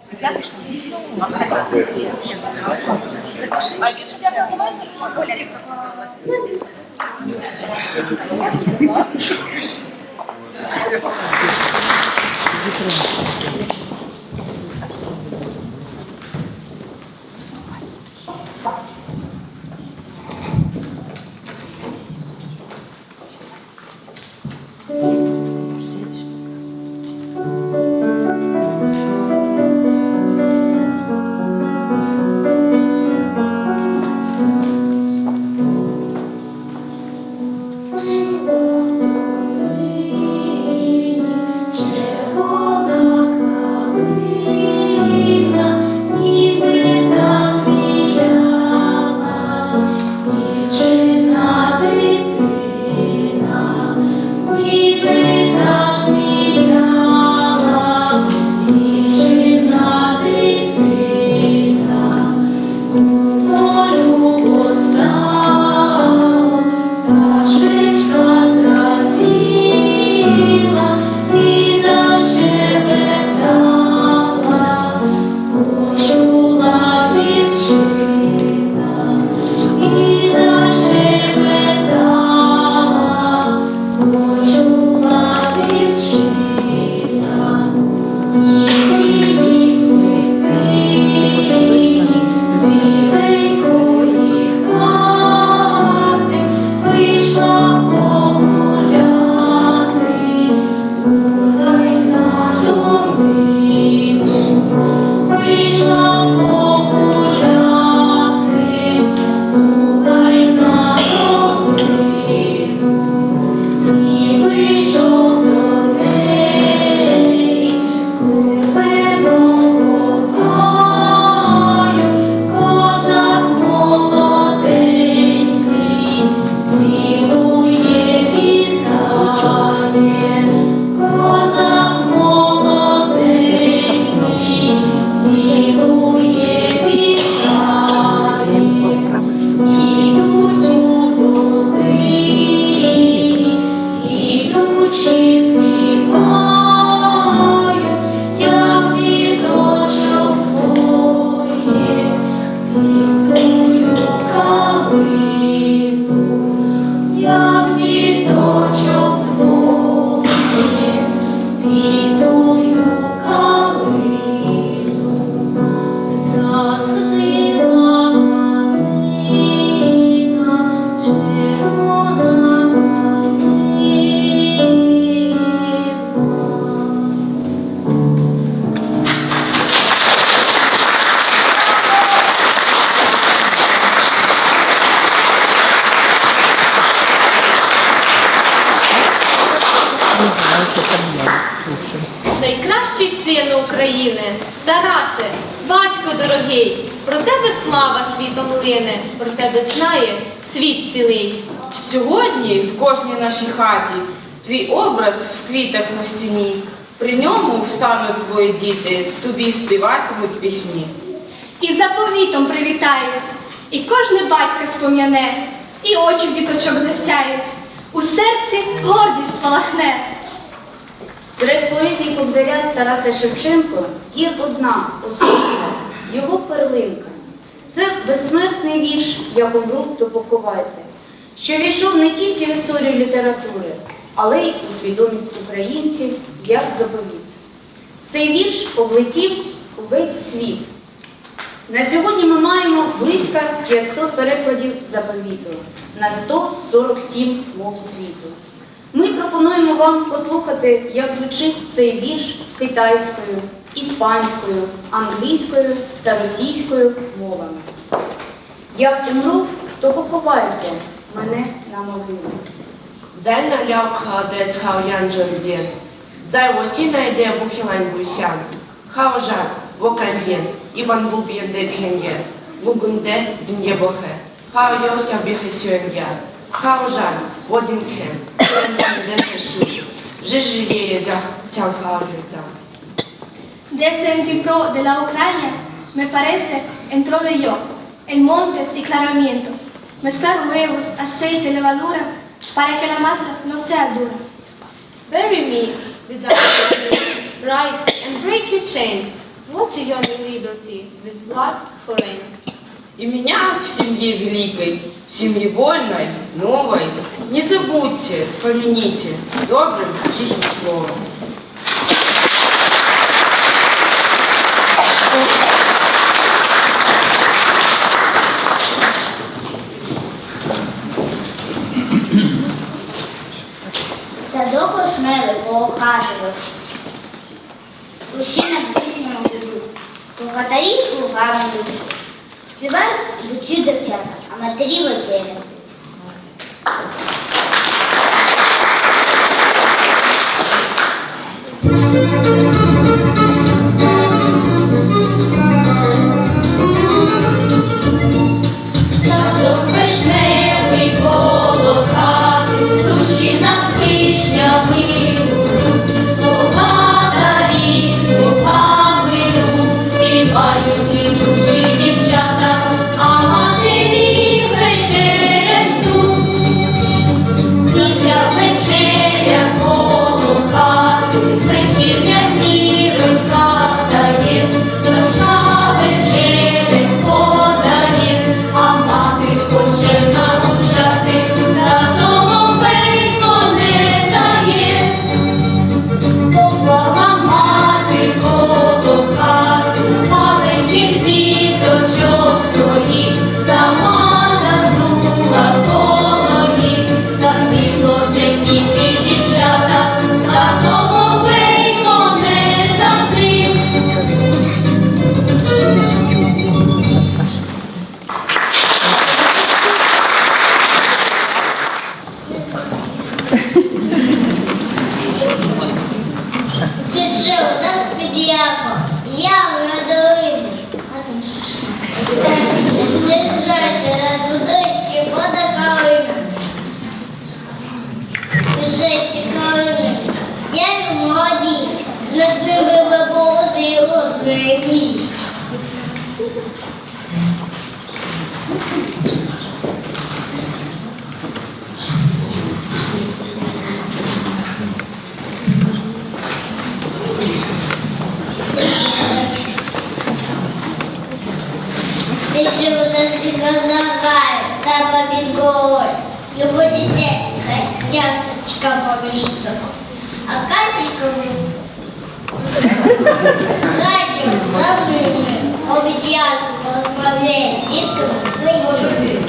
Червона світом про тебе знає світ цілий. Сьогодні в кожній нашій хаті твій образ в квітах на стіні. При ньому встануть твої діти, тобі співатимуть пісні. І заповітом привітають, і кожне батька спом'яне, і очі діточок засяють, у серці гордість спалахне. Серед поезії Кобзаря Тараса Шевченко є одна особлива, його перлинка. Це безсмертний вірш «Я помру, то поховайте», що війшов не тільки в історію літератури, але й у свідомість українців як заповіт. Цей вірш облетів увесь світ. На сьогодні ми маємо близько 500 перекладів заповіту на 147 мов світу. Ми пропонуємо вам послухати, як звучить цей вірш китайською, іспанською, англійською та російською. Як умру, то поховайте мене на могилі. Seine Lauka de Taoyan Jondien. Sei wo Sinai der Bukilan Guishan. Haojan, Wokandien, Ivan Bubien de Tienye. Mugunde, Dinye Bohe. Hao Yosia Bihisuenja. Haojan, Wodinken, Jondien de Teshu. Жижиє Цянхао Юта. Desde el Dnipro de la Ucrania, me parece, entró de yo en montes y claramientos, mezclar huevos, aceite, levadura, para que la masa no sea dura. Bury me, the dark rice, and break your chain. Watch your liberty with blood for rain. И меня в семье великой, в семье вольной, новой, не забудьте, помяните добрым тихим словом. Садок вишневий поохажував, Кущі на ближньому біду, Богатарі з лугами йдуть. Співають дочі дівчата, а матері вечерять. над ними виболоти його землі. Тече вода з загаю, таба під головою. Його дітей, котяточка поміж собою. А катечка Гачем за ними обід'язку розправляє дітками своїми.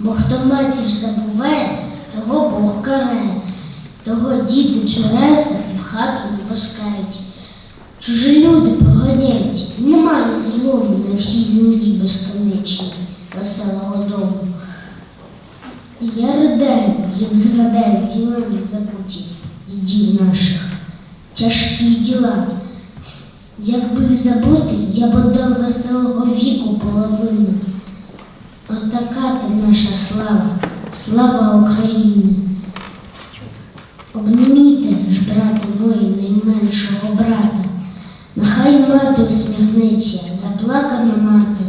Бо хто матір забуває, того Бог карає, того діти цураються, в хату не пускають. Чужі люди проганяють, і немає злому на всій землі безконечній, веселого дому. І я ридаю, як згадаю ділами забуті дідів наших, тяжкі діла. Якби їх забути, я б отдав веселого віку половину. Отака ти наша слава, слава України. Обніміте ж, брате мої, найменшого брата. Нехай мати усміхнеться, заплакана мати.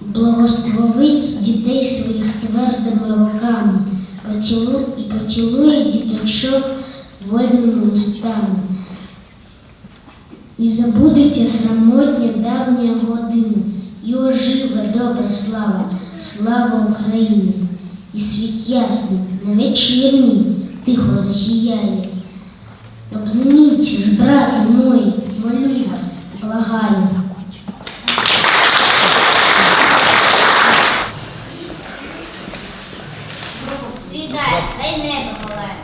Благословить дітей своїх твердими руками, поцілу і поцілує діточок вольними устами. І забудеться срамотня давня година, і оживе добра слава, слава України. І світ ясний на вечірній тихо засіяє. Обніміться ж, брати мої, молю вас, благаю. Світай, хай небо палає.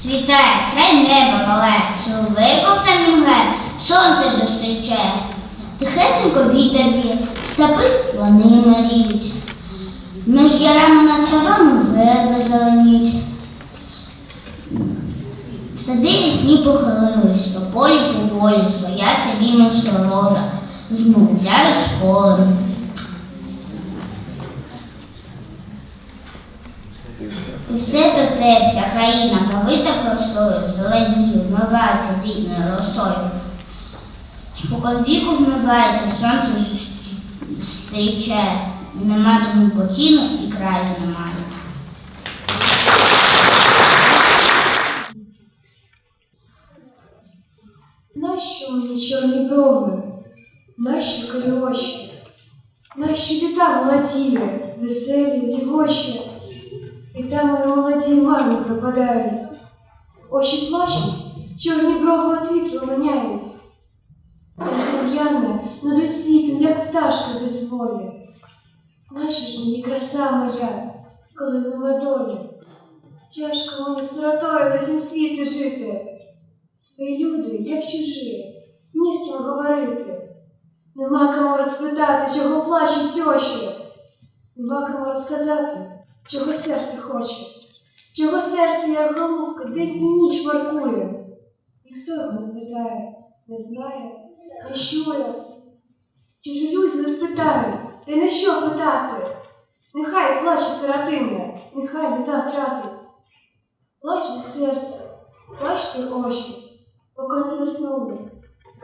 Світає, хай небо палає, соловейко в грає, сонце зустрічає. Тихесенько вітер віє, степи вони маріють. Між ярами над ставами верби зеленіють. Сади лісні похилились, то полі поволі стоять собі мов сторожа. розмовляють з полем. І все то те, вся країна повита красою, зеленіє, вмивається дрібною росою. Спокон віку вмивається, сонце зустрічає, нема тому потіну і краю немає. Нащо мені чорні брови? Нащо карі очі? Нащо літа молоді, веселі, дівочі? Літа мої молоді марно пропадають. Очі плачуть, чорні брови від вітру линяють. Серце в'яне, нудить світом, як пташка без волі. Нащо ж мені краса моя, коли нема долі? Тяжко мені сиротою на сім світі жити. Свої люди, як чужі, ні з ким говорити. Нема кому розпитати, чого плачуть очі. Нема кому розказати, чого серце хоче, чого серце, як голубка, день і ніч воркує. Ніхто його не питає, не знає, не чує. Чужі люди не спитають, та й на що питати? Нехай плаче сиротиня, нехай літа тратить. Плачте серце, плачте очі поки не заснули.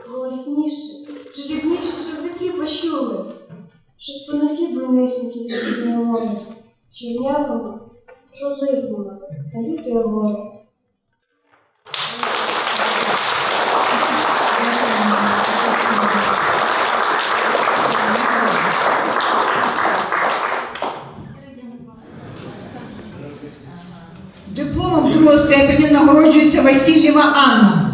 Голосніше, жлібніше, щоб вітрі почули, щоб понесли буйнисники зі східної море, чорнявими, жодливими, на лютої горе. Другого степеня нагороджується Васильєва Анна.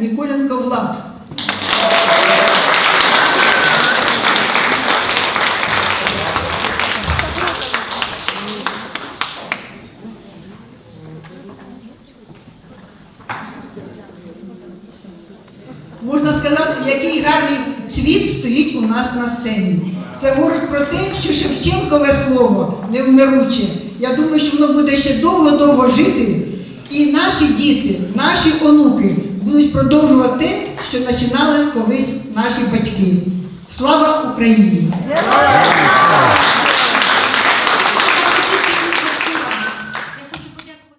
Ніколенко Влад. Можна сказати, який гарний цвіт стоїть у нас на сцені. Це говорить про те, що Шевченкове слово невмируче. Я думаю, що воно буде ще довго-довго жити. І наші діти, наші онуки будуть продовжувати що починали колись наші батьки. Слава Україні!